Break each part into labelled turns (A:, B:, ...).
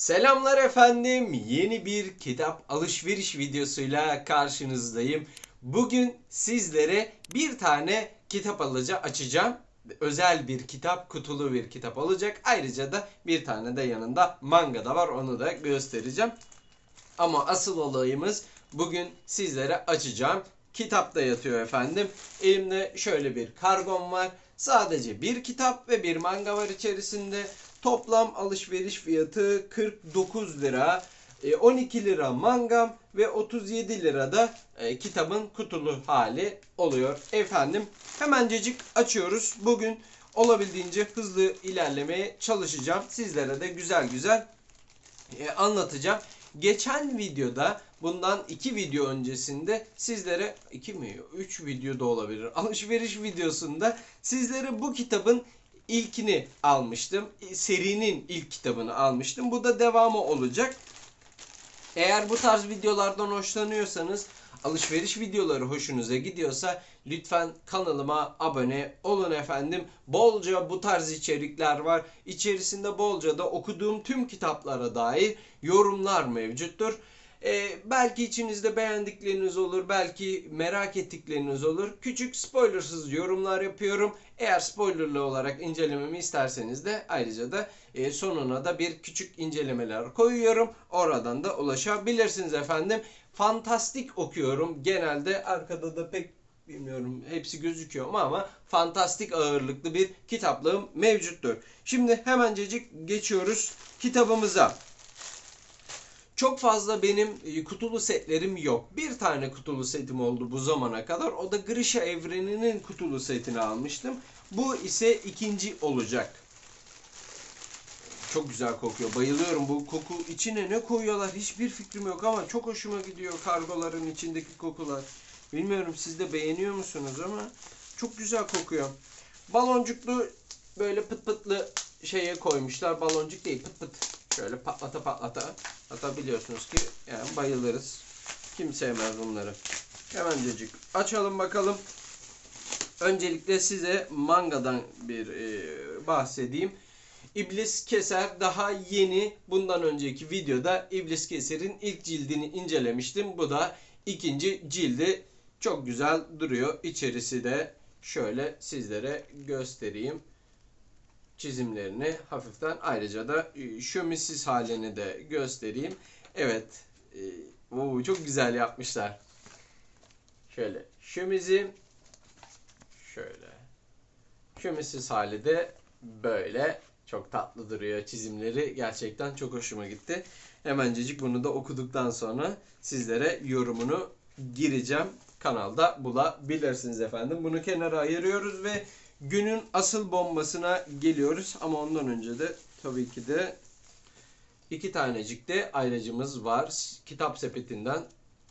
A: Selamlar efendim. Yeni bir kitap alışveriş videosuyla karşınızdayım. Bugün sizlere bir tane kitap alıcı açacağım. Özel bir kitap, kutulu bir kitap olacak. Ayrıca da bir tane de yanında manga da var. Onu da göstereceğim. Ama asıl olayımız bugün sizlere açacağım. Kitapta yatıyor efendim. Elimde şöyle bir kargom var. Sadece bir kitap ve bir manga var içerisinde. Toplam alışveriş fiyatı 49 lira. E, 12 lira mangam ve 37 lira da e, kitabın kutulu hali oluyor efendim. Hemencecik açıyoruz. Bugün olabildiğince hızlı ilerlemeye çalışacağım. Sizlere de güzel güzel e, anlatacağım. Geçen videoda bundan iki video öncesinde sizlere iki mi üç video da olabilir alışveriş videosunda sizlere bu kitabın ilkini almıştım. Serinin ilk kitabını almıştım. Bu da devamı olacak. Eğer bu tarz videolardan hoşlanıyorsanız alışveriş videoları hoşunuza gidiyorsa lütfen kanalıma abone olun efendim. Bolca bu tarz içerikler var. İçerisinde bolca da okuduğum tüm kitaplara dair yorumlar mevcuttur. Ee, belki içinizde beğendikleriniz olur, belki merak ettikleriniz olur. Küçük spoilersız yorumlar yapıyorum. Eğer spoilerlı olarak incelememi isterseniz de ayrıca da e, sonuna da bir küçük incelemeler koyuyorum. Oradan da ulaşabilirsiniz efendim. Fantastik okuyorum. Genelde arkada da pek bilmiyorum hepsi gözüküyor mu ama fantastik ağırlıklı bir kitaplığım mevcuttur. Şimdi hemencecik geçiyoruz kitabımıza. Çok fazla benim e, kutulu setlerim yok. Bir tane kutulu setim oldu bu zamana kadar. O da Grisha evreninin kutulu setini almıştım. Bu ise ikinci olacak. Çok güzel kokuyor. Bayılıyorum bu koku. içine ne koyuyorlar hiçbir fikrim yok ama çok hoşuma gidiyor kargoların içindeki kokular. Bilmiyorum siz de beğeniyor musunuz ama çok güzel kokuyor. Baloncuklu böyle pıt pıtlı şeye koymuşlar. Baloncuk değil pıt pıt. Şöyle patlata patlata. Hatta biliyorsunuz ki yani bayılırız. Kim sevmez bunları. Hemencecik açalım bakalım. Öncelikle size mangadan bir e, bahsedeyim. İblis Keser daha yeni bundan önceki videoda İblis Keser'in ilk cildini incelemiştim. Bu da ikinci cildi. Çok güzel duruyor. İçerisi de şöyle sizlere göstereyim çizimlerini hafiften ayrıca da e, şömisiz halini de göstereyim. Evet. E, oo, çok güzel yapmışlar. Şöyle şömizi şöyle şömisiz hali de böyle çok tatlı duruyor çizimleri. Gerçekten çok hoşuma gitti. Hemencecik bunu da okuduktan sonra sizlere yorumunu gireceğim. Kanalda bulabilirsiniz efendim. Bunu kenara ayırıyoruz ve günün asıl bombasına geliyoruz. Ama ondan önce de tabii ki de iki tanecik de ayracımız var. Kitap sepetinden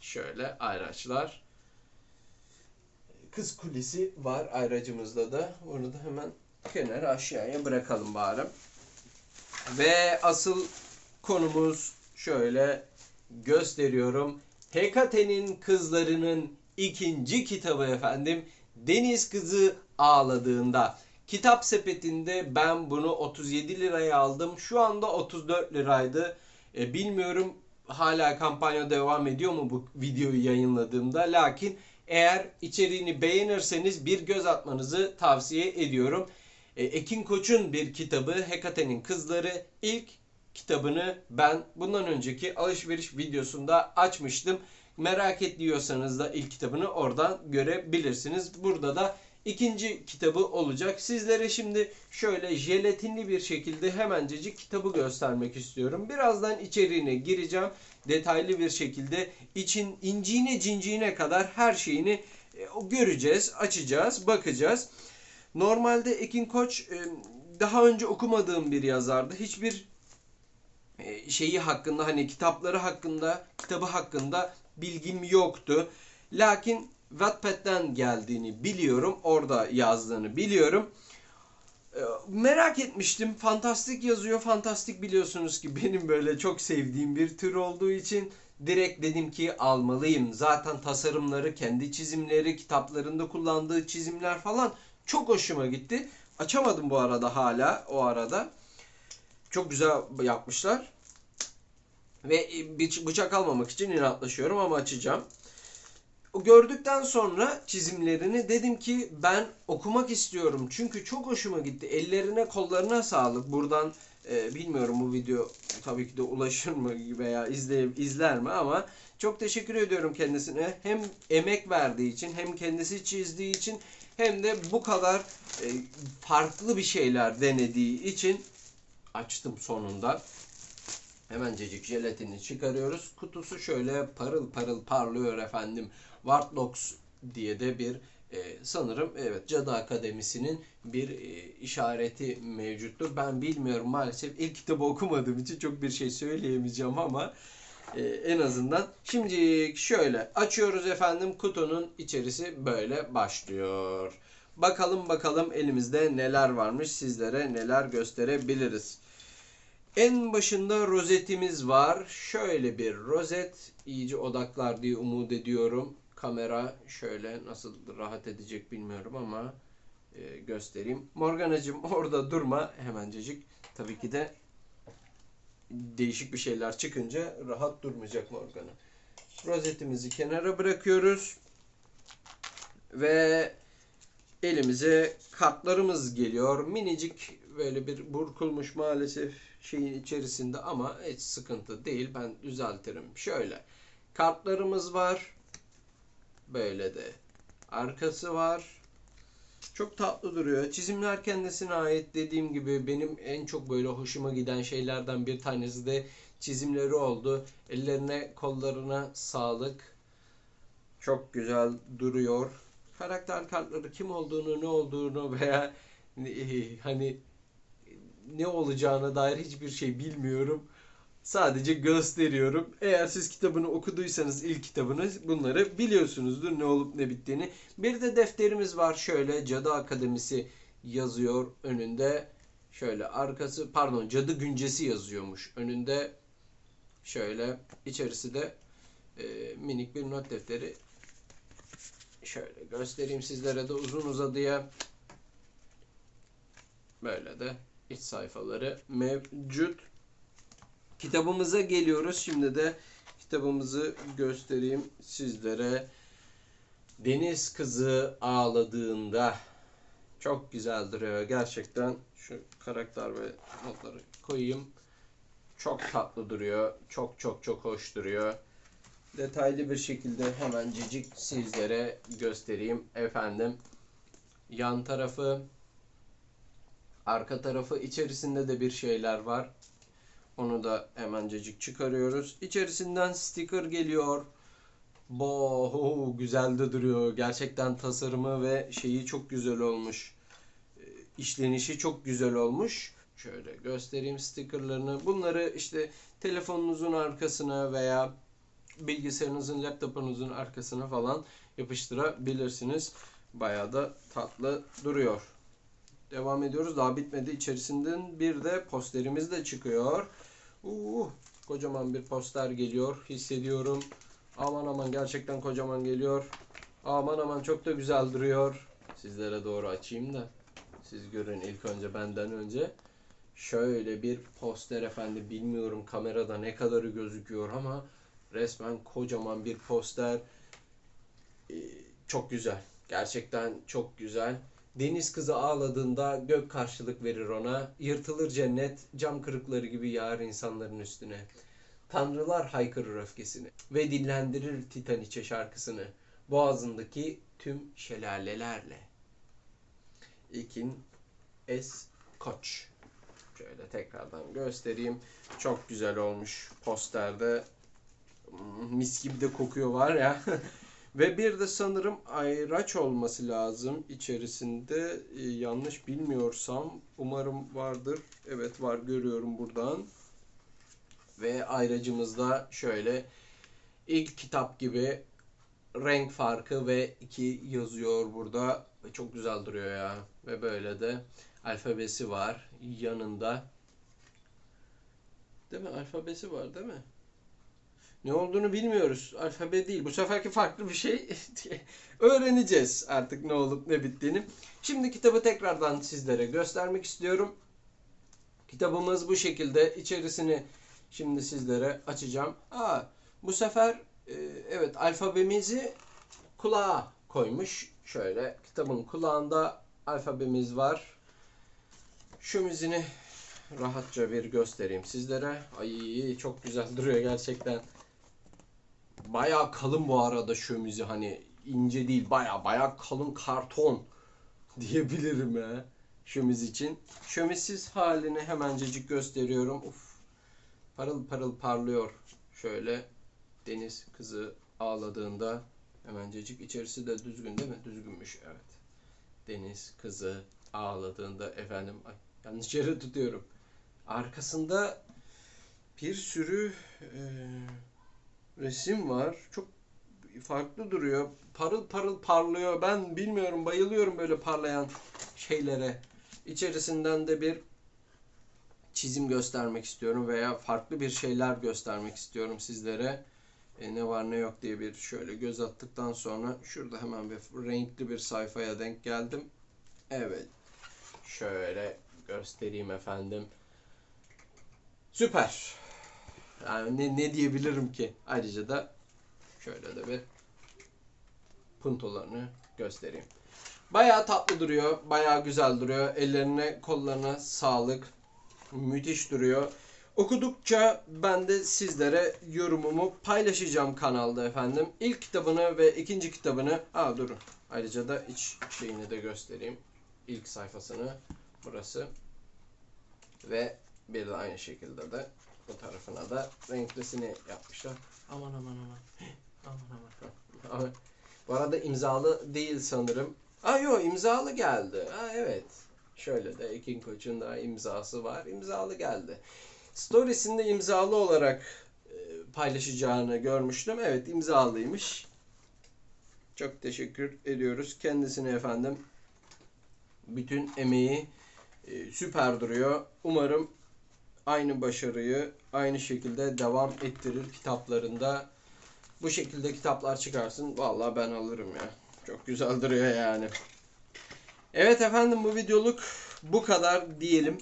A: şöyle ayraçlar. Kız kulisi var ayracımızda da. Onu da hemen kenara aşağıya bırakalım bari. Ve asıl konumuz şöyle gösteriyorum. Hekate'nin kızlarının ikinci kitabı efendim. Deniz Kızı Ağladığında. Kitap sepetinde ben bunu 37 liraya aldım. Şu anda 34 liraydı. E, bilmiyorum hala kampanya devam ediyor mu bu videoyu yayınladığımda. Lakin eğer içeriğini beğenirseniz bir göz atmanızı tavsiye ediyorum. E, Ekin Koç'un bir kitabı Hekate'nin Kızları ilk kitabını ben bundan önceki alışveriş videosunda açmıştım. Merak ediyorsanız da ilk kitabını oradan görebilirsiniz. Burada da ikinci kitabı olacak. Sizlere şimdi şöyle jelatinli bir şekilde hemencecik kitabı göstermek istiyorum. Birazdan içeriğine gireceğim. Detaylı bir şekilde için inciğine cinciğine kadar her şeyini e, göreceğiz, açacağız, bakacağız. Normalde Ekin Koç e, daha önce okumadığım bir yazardı. Hiçbir e, şeyi hakkında hani kitapları hakkında, kitabı hakkında bilgim yoktu. Lakin Wattpad'den geldiğini biliyorum. Orada yazdığını biliyorum. Ee, merak etmiştim. Fantastik yazıyor. Fantastik biliyorsunuz ki benim böyle çok sevdiğim bir tür olduğu için direkt dedim ki almalıyım. Zaten tasarımları, kendi çizimleri, kitaplarında kullandığı çizimler falan çok hoşuma gitti. Açamadım bu arada hala o arada. Çok güzel yapmışlar. Ve bir bıçak almamak için inatlaşıyorum ama açacağım. Gördükten sonra çizimlerini dedim ki ben okumak istiyorum. Çünkü çok hoşuma gitti. Ellerine kollarına sağlık. Buradan e, bilmiyorum bu video tabii ki de ulaşır mı veya izley izler mi ama çok teşekkür ediyorum kendisine. Hem emek verdiği için hem kendisi çizdiği için hem de bu kadar e, farklı bir şeyler denediği için açtım sonunda. Hemencecik jelatini çıkarıyoruz. Kutusu şöyle parıl parıl parlıyor efendim. Wartlocks diye de bir e, sanırım evet Cadı Akademisi'nin bir e, işareti mevcuttur. Ben bilmiyorum maalesef ilk kitabı okumadığım için çok bir şey söyleyemeyeceğim ama e, en azından şimdi şöyle açıyoruz efendim kutunun içerisi böyle başlıyor. Bakalım bakalım elimizde neler varmış sizlere neler gösterebiliriz. En başında rozetimiz var. Şöyle bir rozet. iyice odaklar diye umut ediyorum. Kamera şöyle nasıl rahat edecek bilmiyorum ama e, göstereyim. Morganacığım orada durma hemencecik. Tabii ki de değişik bir şeyler çıkınca rahat durmayacak Morgana. Rozetimizi kenara bırakıyoruz. Ve elimize kartlarımız geliyor. Minicik böyle bir burkulmuş maalesef şeyin içerisinde ama hiç sıkıntı değil. Ben düzeltirim. Şöyle kartlarımız var. Böyle de arkası var. Çok tatlı duruyor. Çizimler kendisine ait dediğim gibi benim en çok böyle hoşuma giden şeylerden bir tanesi de çizimleri oldu. Ellerine kollarına sağlık. Çok güzel duruyor. Karakter kartları kim olduğunu ne olduğunu veya hani ne olacağına dair hiçbir şey bilmiyorum. Sadece gösteriyorum. Eğer siz kitabını okuduysanız ilk kitabını bunları biliyorsunuzdur ne olup ne bittiğini. Bir de defterimiz var şöyle Cadı Akademisi yazıyor önünde. Şöyle arkası pardon Cadı Güncesi yazıyormuş. Önünde şöyle içerisi de e, minik bir not defteri. Şöyle göstereyim sizlere de uzun uzadıya. Böyle de iç sayfaları mevcut. Kitabımıza geliyoruz. Şimdi de kitabımızı göstereyim sizlere. Deniz kızı ağladığında çok güzel duruyor. Gerçekten şu karakter ve notları koyayım. Çok tatlı duruyor. Çok çok çok hoş duruyor. Detaylı bir şekilde hemencecik sizlere göstereyim efendim. Yan tarafı Arka tarafı içerisinde de bir şeyler var. Onu da hemencecik çıkarıyoruz. İçerisinden sticker geliyor. Bo güzel de duruyor. Gerçekten tasarımı ve şeyi çok güzel olmuş. Ee, işlenişi çok güzel olmuş. Şöyle göstereyim stickerlarını. Bunları işte telefonunuzun arkasına veya bilgisayarınızın, laptopunuzun arkasına falan yapıştırabilirsiniz. Bayağı da tatlı duruyor. Devam ediyoruz. Daha bitmedi. İçerisinden bir de posterimiz de çıkıyor. Uh, kocaman bir poster geliyor. Hissediyorum. Aman aman gerçekten kocaman geliyor. Aman aman çok da güzel duruyor. Sizlere doğru açayım da. Siz görün ilk önce benden önce. Şöyle bir poster efendim. Bilmiyorum kamerada ne kadarı gözüküyor ama resmen kocaman bir poster. Ee, çok güzel. Gerçekten çok güzel. Deniz kızı ağladığında gök karşılık verir ona. Yırtılır cennet, cam kırıkları gibi yağar insanların üstüne. Tanrılar haykırır öfkesini ve dinlendirir Titaniçe şarkısını. Boğazındaki tüm şelalelerle. İlkin S. Koç. Şöyle tekrardan göstereyim. Çok güzel olmuş posterde. Hmm, mis gibi de kokuyor var ya. Ve bir de sanırım ayraç olması lazım içerisinde. Ee, yanlış bilmiyorsam umarım vardır. Evet var görüyorum buradan. Ve ayracımızda şöyle ilk kitap gibi renk farkı ve iki yazıyor burada. Çok güzel duruyor ya. Ve böyle de alfabesi var yanında. Değil mi? Alfabesi var değil mi? Ne olduğunu bilmiyoruz. Alfabe değil. Bu seferki farklı bir şey. Öğreneceğiz artık ne olup ne bittiğini. Şimdi kitabı tekrardan sizlere göstermek istiyorum. Kitabımız bu şekilde. İçerisini Şimdi sizlere açacağım. Aa, bu sefer e, evet alfabemizi kulağa koymuş. Şöyle kitabın kulağında alfabemiz var. Şu müziğini rahatça bir göstereyim sizlere. Ay çok güzel duruyor gerçekten. Bayağı kalın bu arada şömizi hani ince değil baya baya kalın karton diyebilirim ya şömiz için. Şömizsiz halini hemencecik gösteriyorum. Uf. Parıl parıl parlıyor. Şöyle deniz kızı ağladığında hemencecik içerisi de düzgün değil mi? Düzgünmüş evet. Deniz kızı ağladığında efendim ay, yanlış yere tutuyorum. Arkasında bir sürü e, resim var. Çok farklı duruyor. Parıl parıl parlıyor. Ben bilmiyorum bayılıyorum böyle parlayan şeylere. İçerisinden de bir çizim göstermek istiyorum veya farklı bir şeyler göstermek istiyorum sizlere. E, ne var ne yok diye bir şöyle göz attıktan sonra şurada hemen bir renkli bir sayfaya denk geldim. Evet. Şöyle göstereyim efendim. Süper. Yani ne, ne diyebilirim ki? Ayrıca da şöyle de bir puntolarını göstereyim. Bayağı tatlı duruyor. Bayağı güzel duruyor. Ellerine kollarına sağlık. Müthiş duruyor. Okudukça ben de sizlere yorumumu paylaşacağım kanalda efendim. İlk kitabını ve ikinci kitabını... Aa durun. Ayrıca da iç şeyini de göstereyim. İlk sayfasını. Burası. Ve bir de aynı şekilde de bu tarafına da renklisini yapmışlar. Aman aman aman. Aman aman. aman. Bu arada imzalı değil sanırım. Aa yok imzalı geldi. Ha evet. Şöyle de Ekin Koç'un da imzası var. İmzalı geldi. Stories'inde imzalı olarak e, paylaşacağını görmüştüm. Evet imzalıymış. Çok teşekkür ediyoruz kendisine efendim. Bütün emeği e, süper duruyor. Umarım aynı başarıyı aynı şekilde devam ettirir kitaplarında. Bu şekilde kitaplar çıkarsın. Vallahi ben alırım ya. Çok güzel duruyor yani. Evet efendim bu videoluk bu kadar diyelim.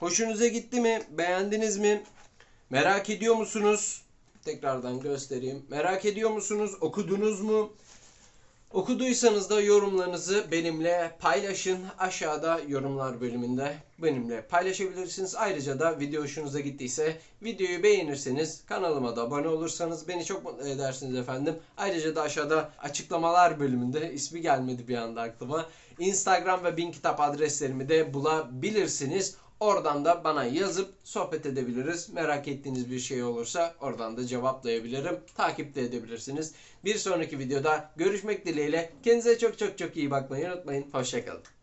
A: Hoşunuza gitti mi? Beğendiniz mi? Merak ediyor musunuz? Tekrardan göstereyim. Merak ediyor musunuz? Okudunuz mu? Okuduysanız da yorumlarınızı benimle paylaşın. Aşağıda yorumlar bölümünde benimle paylaşabilirsiniz. Ayrıca da video hoşunuza gittiyse videoyu beğenirseniz kanalıma da abone olursanız beni çok mutlu edersiniz efendim. Ayrıca da aşağıda açıklamalar bölümünde ismi gelmedi bir anda aklıma. Instagram ve Bin Kitap adreslerimi de bulabilirsiniz. Oradan da bana yazıp sohbet edebiliriz. Merak ettiğiniz bir şey olursa oradan da cevaplayabilirim. Takip de edebilirsiniz. Bir sonraki videoda görüşmek dileğiyle. Kendinize çok çok çok iyi bakmayı unutmayın. Hoşçakalın.